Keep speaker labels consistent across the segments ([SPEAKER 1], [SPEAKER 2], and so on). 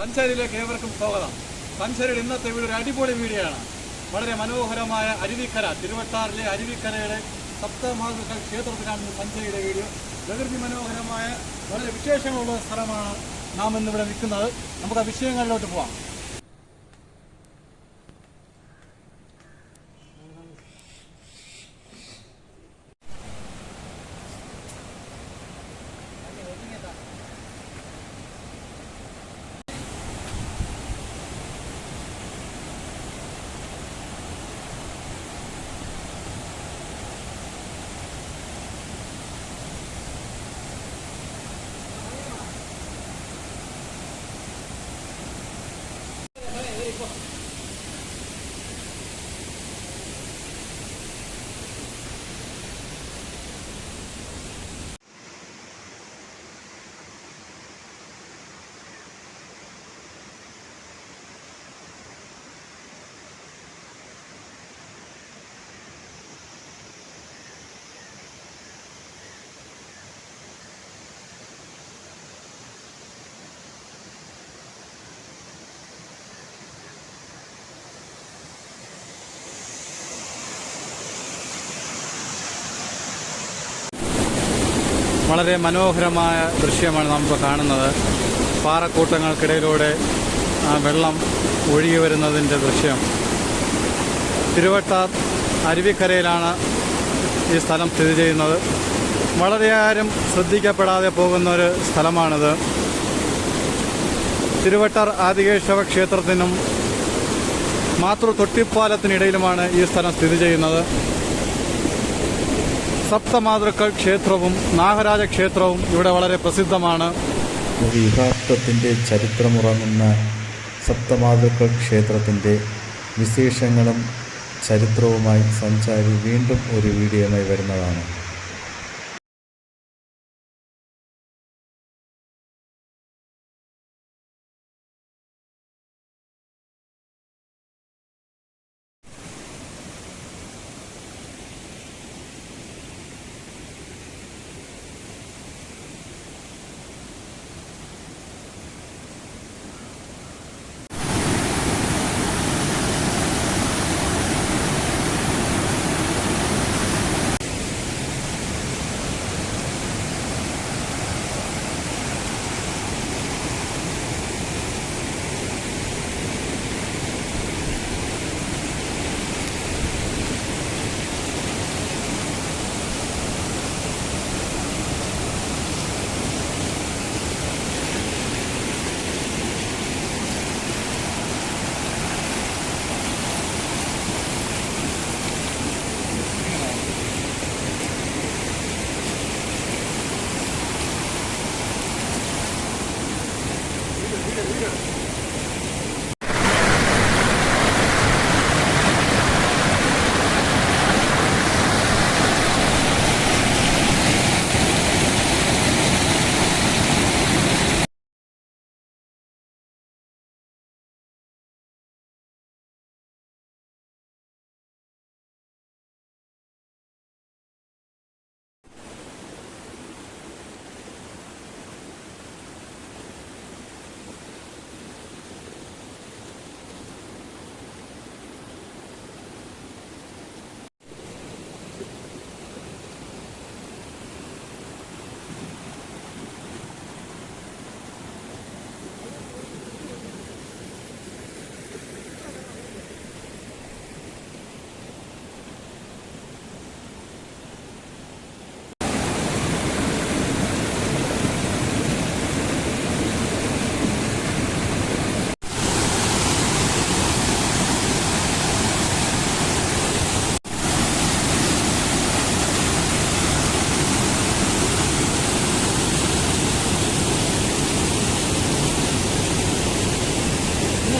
[SPEAKER 1] സഞ്ചാരിയിലേക്ക് ഏവർക്കും സ്വാഗതം. സഞ്ചാരിയുടെ ഇന്നത്തെ വീട് ഒരു അടിപൊളി വീഡിയോ വളരെ മനോഹരമായ അരുവിക്കര തിരുവട്ടാറിലെ അരുവിക്കരയുടെ സപ്തമാതൃക്കൾ ക്ഷേത്രത്തിലാണ് സഞ്ചാരിയുടെ വീഡിയോ പ്രകൃതി മനോഹരമായ വളരെ വിശേഷങ്ങളുള്ള സ്ഥലമാണ് നാം ഇന്നിവിടെ നിൽക്കുന്നത്. നമുക്ക് ആ വിഷയങ്ങളിലോട്ട് 거. വളരെ മനോഹരമായ ദൃശ്യമാണ് നമുക്ക് കാണുന്നത്. പാറക്കൂട്ടങ്ങൾക്കിടയിലൂടെ വെള്ളം ഒഴുകി വരുന്നതിന്റെ ദൃശ്യം. തിരുവട്ടാർ അരുവിക്കരയിലാണ് ഈ സ്ഥലം സ്ഥിതി ചെയ്യുന്നത്. വളരെയാരും ശ്രദ്ധിക്കപ്പെടാതെ പോകുന്ന ഒരു സ്ഥലമാണിത്. തിരുവട്ടർ ആദികേശവ ക്ഷേത്രത്തിനും മാതൃ തൊട്ടിപ്പാലത്തിനിടയിലുമാണ് ഈ സ്ഥലം സ്ഥിതി ചെയ്യുന്നത്. സപ്തമാതൃക്കൾ ക്ഷേത്രവും നാഗരാജ ക്ഷേത്രവും ഇവിടെ വളരെ പ്രസിദ്ധമാണ്.
[SPEAKER 2] ഒരു യഥാർത്ഥത്തിന്റെ ചരിത്രമുറങ്ങുന്ന സപ്തമാതൃക്കൾ ക്ഷേത്രത്തിന്റെ വിശേഷങ്ങളും ചരിത്രവുമായി സഞ്ചാരി വീണ്ടും ഒരു വീഡിയോയുമായി വരുന്നതാണ്.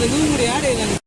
[SPEAKER 3] இந்த தூங்குடி ஆடு